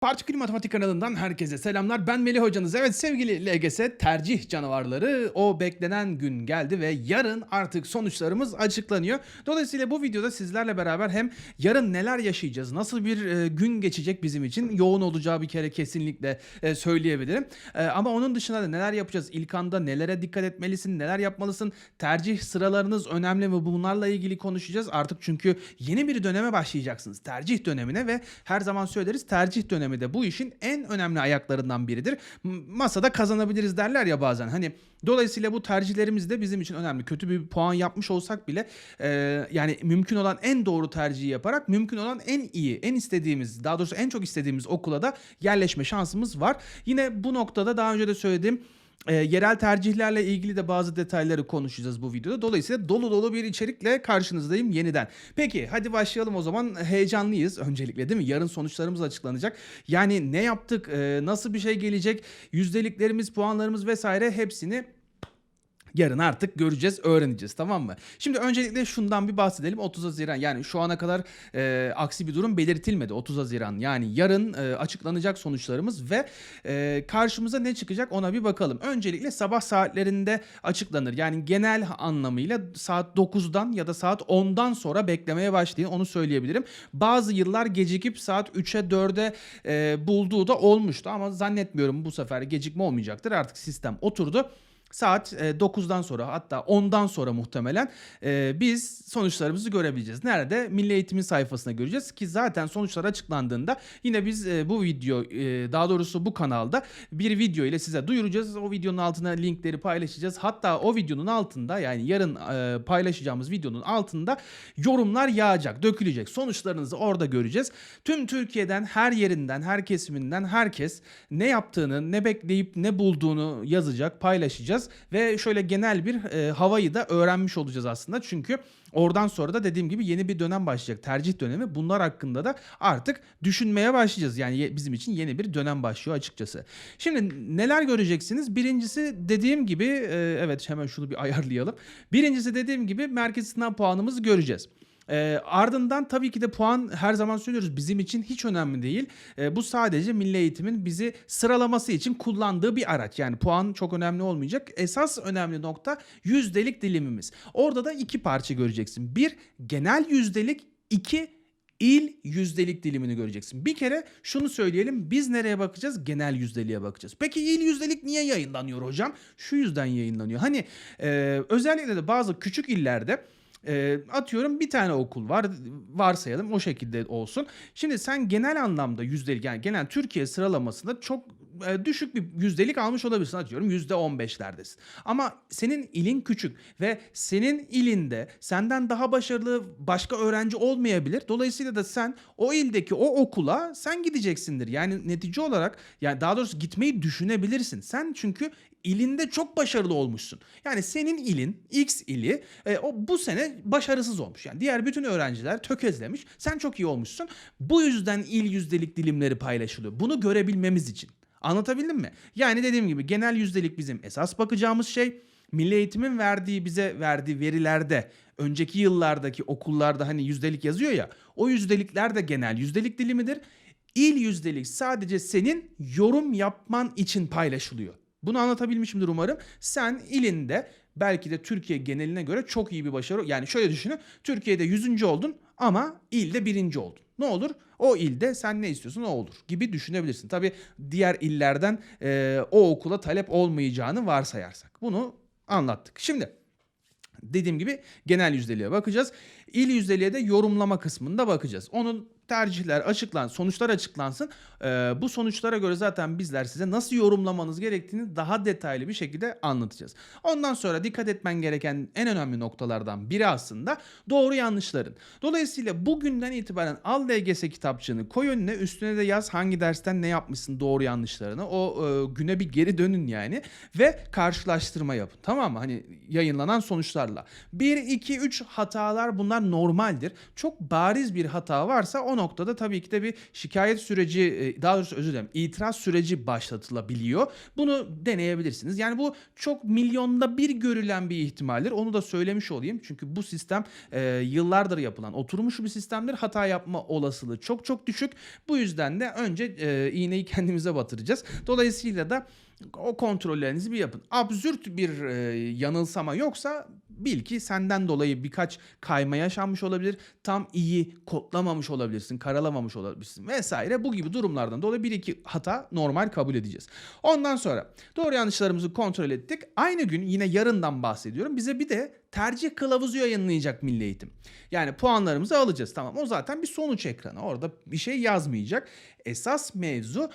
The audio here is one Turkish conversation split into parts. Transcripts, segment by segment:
Partikül Matematik kanalından herkese selamlar. Ben Melih hocanız. Evet sevgili LGS tercih canavarları o beklenen gün geldi ve yarın artık sonuçlarımız açıklanıyor. Dolayısıyla bu videoda sizlerle beraber hem yarın neler yaşayacağız, nasıl bir e, gün geçecek bizim için yoğun olacağı bir kere kesinlikle e, söyleyebilirim. E, ama onun dışında da neler yapacağız? İlk anda nelere dikkat etmelisin, neler yapmalısın? Tercih sıralarınız önemli mi? Bunlarla ilgili konuşacağız. Artık çünkü yeni bir döneme başlayacaksınız. Tercih dönemine ve her zaman söyleriz tercih dönemi de bu işin en önemli ayaklarından biridir. Masada kazanabiliriz derler ya bazen. Hani dolayısıyla bu tercihlerimiz de bizim için önemli. Kötü bir puan yapmış olsak bile e, yani mümkün olan en doğru tercihi yaparak mümkün olan en iyi, en istediğimiz, daha doğrusu en çok istediğimiz okula da yerleşme şansımız var. Yine bu noktada daha önce de söylediğim e, yerel tercihlerle ilgili de bazı detayları konuşacağız bu videoda. Dolayısıyla dolu dolu bir içerikle karşınızdayım yeniden. Peki hadi başlayalım o zaman. Heyecanlıyız öncelikle değil mi? Yarın sonuçlarımız açıklanacak. Yani ne yaptık, e, nasıl bir şey gelecek, yüzdeliklerimiz, puanlarımız vesaire hepsini Yarın artık göreceğiz, öğreneceğiz tamam mı? Şimdi öncelikle şundan bir bahsedelim. 30 Haziran yani şu ana kadar e, aksi bir durum belirtilmedi. 30 Haziran yani yarın e, açıklanacak sonuçlarımız ve e, karşımıza ne çıkacak ona bir bakalım. Öncelikle sabah saatlerinde açıklanır. Yani genel anlamıyla saat 9'dan ya da saat 10'dan sonra beklemeye başlayın onu söyleyebilirim. Bazı yıllar gecikip saat 3'e 4'e e, bulduğu da olmuştu ama zannetmiyorum bu sefer gecikme olmayacaktır. Artık sistem oturdu. Saat e, 9'dan sonra hatta 10'dan sonra muhtemelen e, biz sonuçlarımızı görebileceğiz. Nerede? Milli Eğitim'in sayfasına göreceğiz ki zaten sonuçlar açıklandığında yine biz e, bu video e, daha doğrusu bu kanalda bir video ile size duyuracağız. O videonun altına linkleri paylaşacağız. Hatta o videonun altında yani yarın e, paylaşacağımız videonun altında yorumlar yağacak, dökülecek. Sonuçlarınızı orada göreceğiz. Tüm Türkiye'den her yerinden, her kesiminden herkes ne yaptığını, ne bekleyip ne bulduğunu yazacak, paylaşacağız ve şöyle genel bir e, havayı da öğrenmiş olacağız aslında. Çünkü oradan sonra da dediğim gibi yeni bir dönem başlayacak. Tercih dönemi. Bunlar hakkında da artık düşünmeye başlayacağız. Yani bizim için yeni bir dönem başlıyor açıkçası. Şimdi neler göreceksiniz? Birincisi dediğim gibi e, evet hemen şunu bir ayarlayalım. Birincisi dediğim gibi merkez sınav puanımızı göreceğiz. Ee, ardından tabii ki de puan her zaman söylüyoruz bizim için hiç önemli değil. Ee, bu sadece milli eğitimin bizi sıralaması için kullandığı bir araç. Yani puan çok önemli olmayacak. Esas önemli nokta yüzdelik dilimimiz. Orada da iki parça göreceksin. Bir genel yüzdelik, iki il yüzdelik dilimini göreceksin. Bir kere şunu söyleyelim. Biz nereye bakacağız? Genel yüzdeliğe bakacağız. Peki il yüzdelik niye yayınlanıyor hocam? Şu yüzden yayınlanıyor. Hani e, özellikle de bazı küçük illerde e, atıyorum bir tane okul var varsayalım o şekilde olsun. Şimdi sen genel anlamda yüzdelik yani genel Türkiye sıralamasında çok e, düşük bir yüzdelik almış olabilirsin atıyorum yüzde 15'lerdesin. Ama senin ilin küçük ve senin ilinde senden daha başarılı başka öğrenci olmayabilir. Dolayısıyla da sen o ildeki o okula sen gideceksindir. Yani netice olarak yani daha doğrusu gitmeyi düşünebilirsin. Sen çünkü ilinde çok başarılı olmuşsun. Yani senin ilin X ili e, o bu sene başarısız olmuş. Yani diğer bütün öğrenciler tökezlemiş. Sen çok iyi olmuşsun. Bu yüzden il yüzdelik dilimleri paylaşılıyor. Bunu görebilmemiz için. Anlatabildim mi? Yani dediğim gibi genel yüzdelik bizim esas bakacağımız şey. Milli Eğitim'in verdiği bize verdiği verilerde önceki yıllardaki okullarda hani yüzdelik yazıyor ya o yüzdelikler de genel yüzdelik dilimidir. İl yüzdelik sadece senin yorum yapman için paylaşılıyor. Bunu anlatabilmişimdir umarım. Sen ilinde belki de Türkiye geneline göre çok iyi bir başarı. Yani şöyle düşünün. Türkiye'de 100. oldun ama ilde birinci oldun. Ne olur? O ilde sen ne istiyorsun o olur gibi düşünebilirsin. Tabii diğer illerden e, o okula talep olmayacağını varsayarsak. Bunu anlattık. Şimdi dediğim gibi genel yüzdeliğe bakacağız. İl yüzdeliğe de yorumlama kısmında bakacağız. Onun tercihler açıklan, sonuçlar açıklansın. Ee, bu sonuçlara göre zaten bizler size nasıl yorumlamanız gerektiğini daha detaylı bir şekilde anlatacağız. Ondan sonra dikkat etmen gereken en önemli noktalardan biri aslında doğru yanlışların. Dolayısıyla bugünden itibaren al LGS kitapçığını koy önüne üstüne de yaz hangi dersten ne yapmışsın doğru yanlışlarını. O e, güne bir geri dönün yani ve karşılaştırma yapın. Tamam mı? Hani yayınlanan sonuçlarla. 1, 2, 3 hatalar bunlar normaldir. Çok bariz bir hata varsa o noktada tabii ki de bir şikayet süreci, e, daha doğrusu özür dilerim, itiraz süreci başlatılabiliyor. Bunu deneyebilirsiniz. Yani bu çok milyonda bir görülen bir ihtimaldir. Onu da söylemiş olayım. Çünkü bu sistem e, yıllardır yapılan, oturmuş bir sistemdir. Hata yapma olasılığı çok çok düşük. Bu yüzden de önce e, iğneyi kendimize batıracağız. Dolayısıyla da o kontrollerinizi bir yapın. Absürt bir e, yanılsama yoksa bil ki senden dolayı birkaç kayma yaşanmış olabilir. Tam iyi kodlamamış olabilirsin, karalamamış olabilirsin vesaire. Bu gibi durumlardan dolayı bir iki hata normal kabul edeceğiz. Ondan sonra doğru yanlışlarımızı kontrol ettik. Aynı gün yine yarından bahsediyorum. Bize bir de tercih kılavuzu yayınlayacak Milli Eğitim. Yani puanlarımızı alacağız. Tamam o zaten bir sonuç ekranı. Orada bir şey yazmayacak. Esas mevzu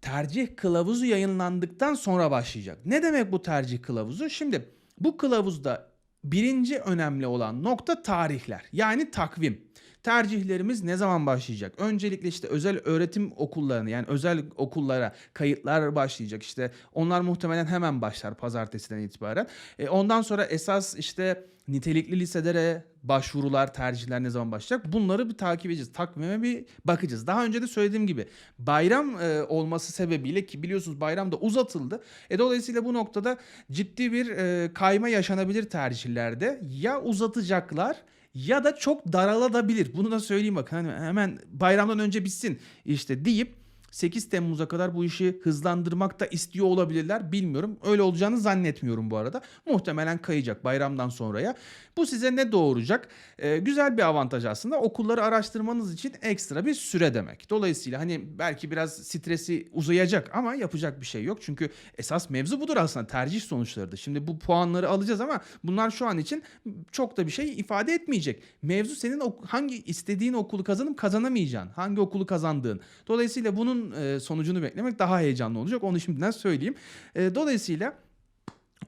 tercih kılavuzu yayınlandıktan sonra başlayacak. Ne demek bu tercih kılavuzu? Şimdi bu kılavuzda birinci önemli olan nokta tarihler. Yani takvim. Tercihlerimiz ne zaman başlayacak? Öncelikle işte özel öğretim okullarını yani özel okullara kayıtlar başlayacak. İşte onlar muhtemelen hemen başlar pazartesiden itibaren. E, ondan sonra esas işte nitelikli liselere başvurular, tercihler ne zaman başlayacak? Bunları bir takip edeceğiz. Takvime bir bakacağız. Daha önce de söylediğim gibi bayram e, olması sebebiyle ki biliyorsunuz bayram da uzatıldı. E, dolayısıyla bu noktada ciddi bir e, kayma yaşanabilir tercihlerde. Ya uzatacaklar ya da çok daralabilir. Bunu da söyleyeyim bak. Hani hemen bayramdan önce bitsin işte deyip 8 Temmuz'a kadar bu işi hızlandırmak da istiyor olabilirler. Bilmiyorum. Öyle olacağını zannetmiyorum bu arada. Muhtemelen kayacak bayramdan sonraya. Bu size ne doğuracak? Ee, güzel bir avantaj aslında. Okulları araştırmanız için ekstra bir süre demek. Dolayısıyla hani belki biraz stresi uzayacak ama yapacak bir şey yok. Çünkü esas mevzu budur aslında. Tercih sonuçlarıdır. Şimdi bu puanları alacağız ama bunlar şu an için çok da bir şey ifade etmeyecek. Mevzu senin hangi istediğin okulu kazanıp kazanamayacağın. Hangi okulu kazandığın. Dolayısıyla bunun e, sonucunu beklemek daha heyecanlı olacak. Onu şimdiden söyleyeyim. E, dolayısıyla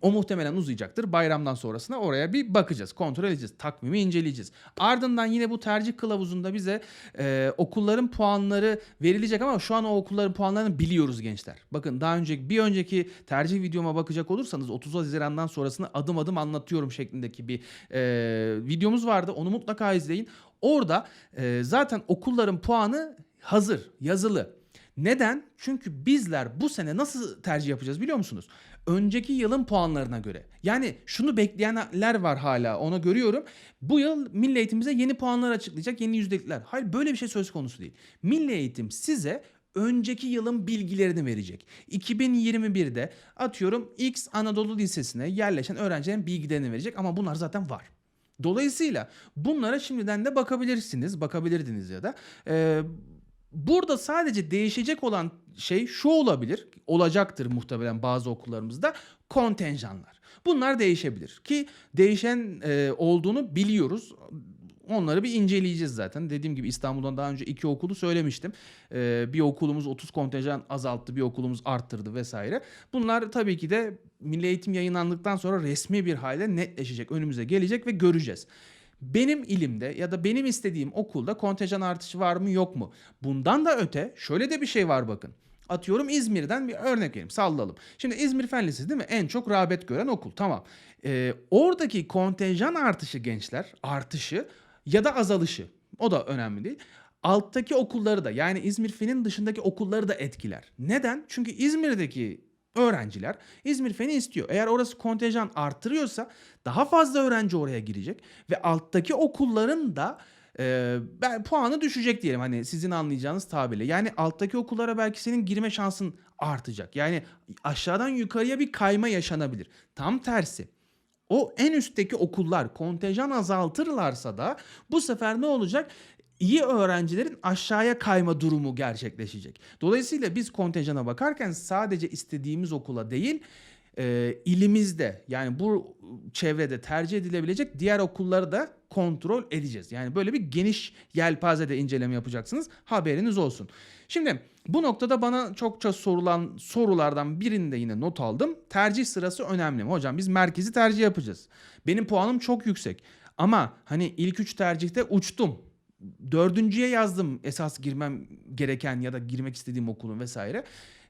o muhtemelen uzayacaktır. Bayramdan sonrasına oraya bir bakacağız. Kontrol edeceğiz. Takvimi inceleyeceğiz. Ardından yine bu tercih kılavuzunda bize e, okulların puanları verilecek ama şu an o okulların puanlarını biliyoruz gençler. Bakın daha önceki bir önceki tercih videoma bakacak olursanız 30 Haziran'dan sonrasını adım adım anlatıyorum şeklindeki bir e, videomuz vardı. Onu mutlaka izleyin. Orada e, zaten okulların puanı hazır, yazılı. Neden? Çünkü bizler bu sene nasıl tercih yapacağız biliyor musunuz? Önceki yılın puanlarına göre. Yani şunu bekleyenler var hala onu görüyorum. Bu yıl milli eğitimimize yeni puanlar açıklayacak, yeni yüzdelikler. Hayır böyle bir şey söz konusu değil. Milli eğitim size önceki yılın bilgilerini verecek. 2021'de atıyorum X Anadolu Lisesi'ne yerleşen öğrencilerin bilgilerini verecek ama bunlar zaten var. Dolayısıyla bunlara şimdiden de bakabilirsiniz, bakabilirdiniz ya da. Ee, Burada sadece değişecek olan şey şu olabilir, olacaktır muhtemelen bazı okullarımızda kontenjanlar. Bunlar değişebilir ki değişen e, olduğunu biliyoruz. Onları bir inceleyeceğiz zaten. Dediğim gibi İstanbul'dan daha önce iki okulu söylemiştim. Ee, bir okulumuz 30 kontenjan azalttı, bir okulumuz arttırdı vesaire. Bunlar tabii ki de Milli Eğitim yayınlandıktan sonra resmi bir hale netleşecek, önümüze gelecek ve göreceğiz. Benim ilimde ya da benim istediğim okulda kontenjan artışı var mı yok mu? Bundan da öte şöyle de bir şey var bakın. Atıyorum İzmir'den bir örnek vereyim sallalım. Şimdi İzmir Fen Lisesi değil mi? En çok rağbet gören okul tamam. Ee, oradaki kontenjan artışı gençler artışı ya da azalışı o da önemli değil. Alttaki okulları da yani İzmir Fen'in dışındaki okulları da etkiler. Neden? Çünkü İzmir'deki öğrenciler İzmir Fen'i istiyor. Eğer orası kontenjan arttırıyorsa daha fazla öğrenci oraya girecek ve alttaki okulların da e, ben puanı düşecek diyelim hani sizin anlayacağınız tabirle. Yani alttaki okullara belki senin girme şansın artacak. Yani aşağıdan yukarıya bir kayma yaşanabilir. Tam tersi. O en üstteki okullar kontenjan azaltırlarsa da bu sefer ne olacak? İyi öğrencilerin aşağıya kayma durumu gerçekleşecek. Dolayısıyla biz kontenjana bakarken sadece istediğimiz okula değil e, ilimizde yani bu çevrede tercih edilebilecek diğer okulları da kontrol edeceğiz. Yani böyle bir geniş yelpazede inceleme yapacaksınız. Haberiniz olsun. Şimdi bu noktada bana çokça sorulan sorulardan birinde yine not aldım. Tercih sırası önemli mi? Hocam biz merkezi tercih yapacağız. Benim puanım çok yüksek. Ama hani ilk üç tercihte uçtum dördüncüye yazdım esas girmem gereken ya da girmek istediğim okulun vesaire.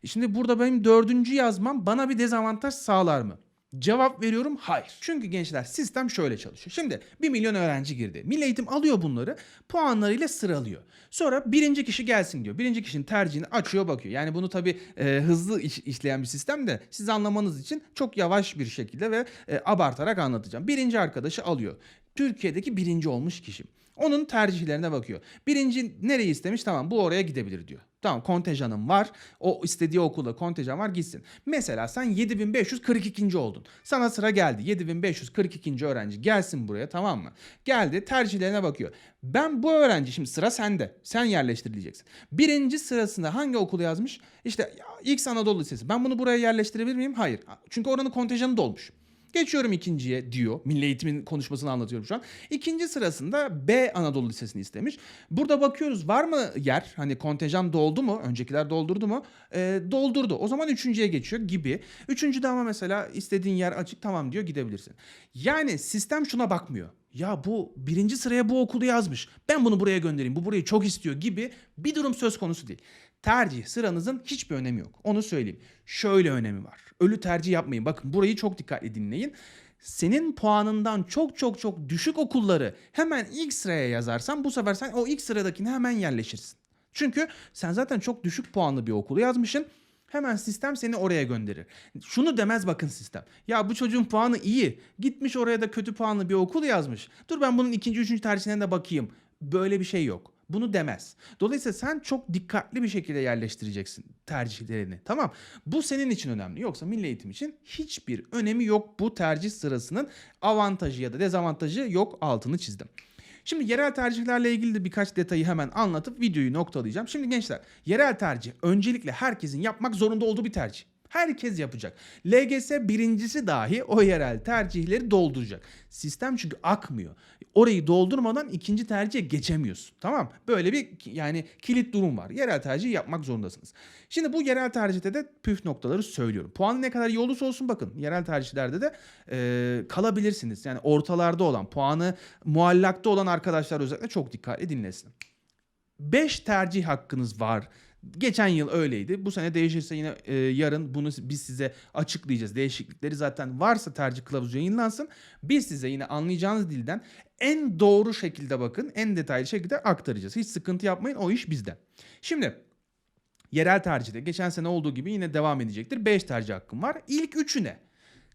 Şimdi burada benim dördüncü yazmam bana bir dezavantaj sağlar mı? Cevap veriyorum hayır. Çünkü gençler sistem şöyle çalışıyor. Şimdi 1 milyon öğrenci girdi. Milli Eğitim alıyor bunları puanlarıyla sıralıyor. Sonra birinci kişi gelsin diyor. Birinci kişinin tercihini açıyor bakıyor. Yani bunu tabii e, hızlı iş- işleyen bir sistem de siz anlamanız için çok yavaş bir şekilde ve e, abartarak anlatacağım. Birinci arkadaşı alıyor. Türkiye'deki birinci olmuş kişi. Onun tercihlerine bakıyor. Birinci nereyi istemiş? Tamam bu oraya gidebilir diyor. Tamam kontenjanım var. O istediği okulda kontenjan var gitsin. Mesela sen 7542. oldun. Sana sıra geldi. 7542. öğrenci gelsin buraya tamam mı? Geldi tercihlerine bakıyor. Ben bu öğrenci şimdi sıra sende. Sen yerleştirileceksin. Birinci sırasında hangi okulu yazmış? İşte X Anadolu Lisesi. Ben bunu buraya yerleştirebilir miyim? Hayır. Çünkü oranın kontenjanı dolmuş. Geçiyorum ikinciye diyor. Milli Eğitim'in konuşmasını anlatıyorum şu an. İkinci sırasında B Anadolu Lisesi'ni istemiş. Burada bakıyoruz var mı yer? Hani kontenjan doldu mu? Öncekiler doldurdu mu? Ee, doldurdu. O zaman üçüncüye geçiyor gibi. Üçüncüde ama mesela istediğin yer açık tamam diyor gidebilirsin. Yani sistem şuna bakmıyor. Ya bu birinci sıraya bu okulu yazmış. Ben bunu buraya göndereyim. Bu burayı çok istiyor gibi bir durum söz konusu değil. Tercih sıranızın hiçbir önemi yok. Onu söyleyeyim. Şöyle önemi var. Ölü tercih yapmayın. Bakın burayı çok dikkatli dinleyin. Senin puanından çok çok çok düşük okulları hemen ilk sıraya yazarsan bu sefer sen o ilk sıradakine hemen yerleşirsin. Çünkü sen zaten çok düşük puanlı bir okulu yazmışsın. Hemen sistem seni oraya gönderir. Şunu demez bakın sistem. Ya bu çocuğun puanı iyi. Gitmiş oraya da kötü puanlı bir okul yazmış. Dur ben bunun ikinci, üçüncü tercihine de bakayım. Böyle bir şey yok. Bunu demez. Dolayısıyla sen çok dikkatli bir şekilde yerleştireceksin tercihlerini. Tamam. Bu senin için önemli. Yoksa milli eğitim için hiçbir önemi yok bu tercih sırasının avantajı ya da dezavantajı yok altını çizdim. Şimdi yerel tercihlerle ilgili de birkaç detayı hemen anlatıp videoyu noktalayacağım. Şimdi gençler yerel tercih öncelikle herkesin yapmak zorunda olduğu bir tercih. Herkes yapacak. LGS birincisi dahi o yerel tercihleri dolduracak. Sistem çünkü akmıyor. Orayı doldurmadan ikinci tercihe geçemiyorsun. Tamam? Böyle bir yani kilit durum var. Yerel tercih yapmak zorundasınız. Şimdi bu yerel tercihte de püf noktaları söylüyorum. Puanı ne kadar iyi olursa olsun bakın. Yerel tercihlerde de e, kalabilirsiniz. Yani ortalarda olan, puanı muallakta olan arkadaşlar özellikle çok dikkatli dinlesin. 5 tercih hakkınız var. Geçen yıl öyleydi. Bu sene değişirse yine e, yarın bunu biz size açıklayacağız. Değişiklikleri zaten varsa tercih kılavuzu yayınlansın. Biz size yine anlayacağınız dilden en doğru şekilde bakın, en detaylı şekilde aktaracağız. Hiç sıkıntı yapmayın. O iş bizde. Şimdi yerel tercihte geçen sene olduğu gibi yine devam edecektir. 5 tercih hakkım var. İlk üçüne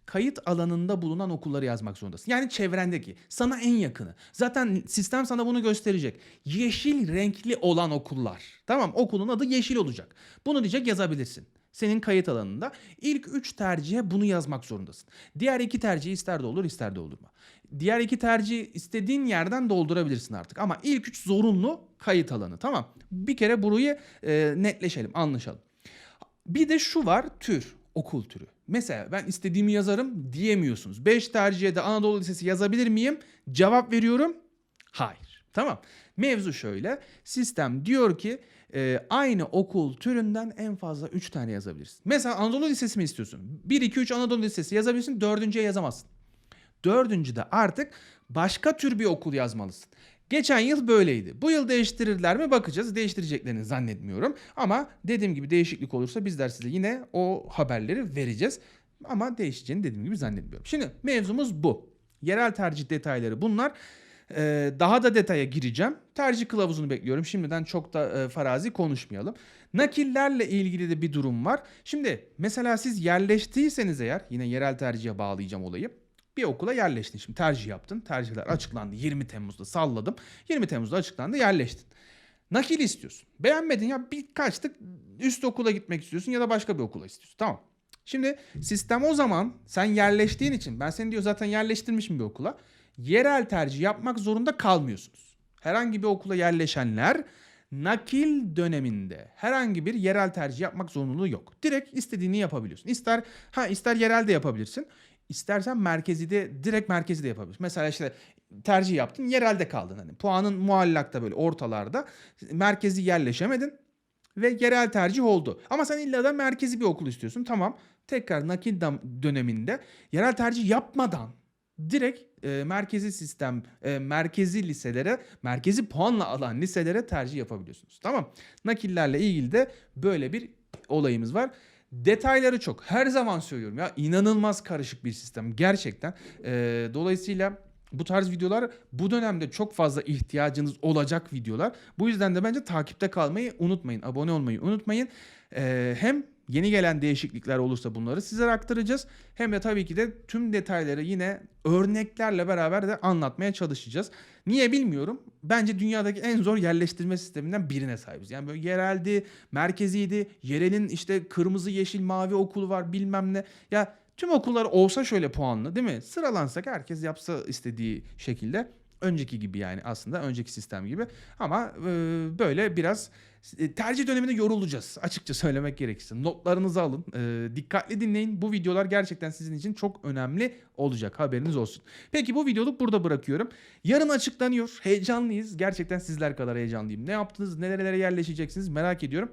kayıt alanında bulunan okulları yazmak zorundasın. Yani çevrendeki, sana en yakını. Zaten sistem sana bunu gösterecek. Yeşil renkli olan okullar. Tamam okulun adı yeşil olacak. Bunu diyecek yazabilirsin. Senin kayıt alanında ilk 3 tercihe bunu yazmak zorundasın. Diğer iki tercihi ister doldur ister doldurma. Diğer iki tercihi istediğin yerden doldurabilirsin artık. Ama ilk 3 zorunlu kayıt alanı tamam. Bir kere burayı e, netleşelim anlaşalım. Bir de şu var tür, okul türü. Mesela ben istediğimi yazarım diyemiyorsunuz. 5 tercihe de Anadolu Lisesi yazabilir miyim? Cevap veriyorum. Hayır. Tamam. Mevzu şöyle. Sistem diyor ki e, aynı okul türünden en fazla 3 tane yazabilirsin. Mesela Anadolu Lisesi mi istiyorsun? 1, 2, 3 Anadolu Lisesi yazabilirsin. Dördüncüye yazamazsın. Dördüncüde artık başka tür bir okul yazmalısın. Geçen yıl böyleydi. Bu yıl değiştirirler mi bakacağız. Değiştireceklerini zannetmiyorum. Ama dediğim gibi değişiklik olursa bizler size yine o haberleri vereceğiz. Ama değişeceğini dediğim gibi zannetmiyorum. Şimdi mevzumuz bu. Yerel tercih detayları bunlar. Ee, daha da detaya gireceğim. Tercih kılavuzunu bekliyorum. Şimdiden çok da e, farazi konuşmayalım. Nakillerle ilgili de bir durum var. Şimdi mesela siz yerleştiyseniz eğer yine yerel tercihe bağlayacağım olayı bir okula yerleştin. Şimdi tercih yaptın. Tercihler açıklandı 20 Temmuz'da salladım. 20 Temmuz'da açıklandı yerleştin. Nakil istiyorsun. Beğenmedin ya birkaç tık üst okula gitmek istiyorsun ya da başka bir okula istiyorsun. Tamam. Şimdi sistem o zaman sen yerleştiğin için ben seni diyor zaten yerleştirmişim bir okula. Yerel tercih yapmak zorunda kalmıyorsunuz. Herhangi bir okula yerleşenler nakil döneminde herhangi bir yerel tercih yapmak zorunluluğu yok. Direkt istediğini yapabiliyorsun. İster ha ister yerel de yapabilirsin. İstersen merkezi de direkt merkezi de yapabilirsin. Mesela işte tercih yaptın yerelde kaldın hani puanın muallakta böyle ortalarda merkezi yerleşemedin ve yerel tercih oldu. Ama sen illa da merkezi bir okul istiyorsun. Tamam. Tekrar nakil döneminde yerel tercih yapmadan direkt e, merkezi sistem, e, merkezi liselere, merkezi puanla alan liselere tercih yapabiliyorsunuz. Tamam. Nakillerle ilgili de böyle bir olayımız var. Detayları çok. Her zaman söylüyorum ya inanılmaz karışık bir sistem gerçekten. Ee, dolayısıyla bu tarz videolar bu dönemde çok fazla ihtiyacınız olacak videolar. Bu yüzden de bence takipte kalmayı unutmayın. Abone olmayı unutmayın. Ee, hem yeni gelen değişiklikler olursa bunları sizlere aktaracağız. Hem de tabii ki de tüm detayları yine örneklerle beraber de anlatmaya çalışacağız. Niye bilmiyorum. Bence dünyadaki en zor yerleştirme sisteminden birine sahibiz. Yani böyle yereldi, merkeziydi, yerelin işte kırmızı, yeşil, mavi okulu var bilmem ne. Ya tüm okullar olsa şöyle puanlı değil mi? Sıralansak herkes yapsa istediği şekilde. Önceki gibi yani aslında önceki sistem gibi. Ama e, böyle biraz e, tercih döneminde yorulacağız açıkça söylemek gerekirse. Notlarınızı alın. e, dikkatli dinleyin. Bu videolar gerçekten sizin için çok önemli olacak. Haberiniz olsun. Peki bu videoluk burada bırakıyorum. Yarın açıklanıyor. Heyecanlıyız. Gerçekten sizler kadar heyecanlıyım. Ne yaptınız? Nerelere yerleşeceksiniz? Merak ediyorum.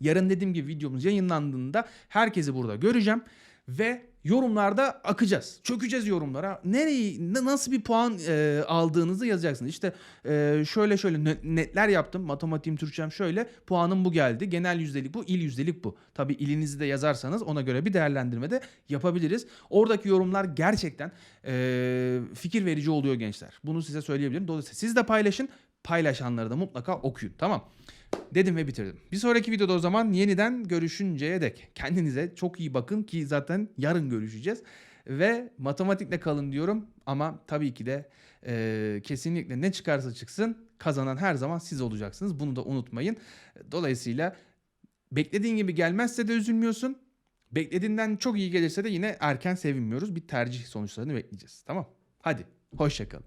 Yarın dediğim gibi videomuz yayınlandığında herkesi burada göreceğim ve yorumlarda akacağız. Çökeceğiz yorumlara. Nereyi na- nasıl bir puan e, aldığınızı yazacaksınız. İşte e, şöyle şöyle ne- netler yaptım. Matematiğim, Türkçem şöyle. Puanım bu geldi. Genel yüzdelik bu, il yüzdelik bu. Tabii ilinizi de yazarsanız ona göre bir değerlendirme de yapabiliriz. Oradaki yorumlar gerçekten e, fikir verici oluyor gençler. Bunu size söyleyebilirim. Dolayısıyla siz de paylaşın. Paylaşanları da mutlaka okuyun. Tamam dedim ve bitirdim. Bir sonraki videoda o zaman yeniden görüşünceye dek kendinize çok iyi bakın ki zaten yarın görüşeceğiz. Ve matematikle kalın diyorum ama tabii ki de e, kesinlikle ne çıkarsa çıksın kazanan her zaman siz olacaksınız. Bunu da unutmayın. Dolayısıyla beklediğin gibi gelmezse de üzülmüyorsun. Beklediğinden çok iyi gelirse de yine erken sevinmiyoruz. Bir tercih sonuçlarını bekleyeceğiz. Tamam. Hadi hoşçakalın.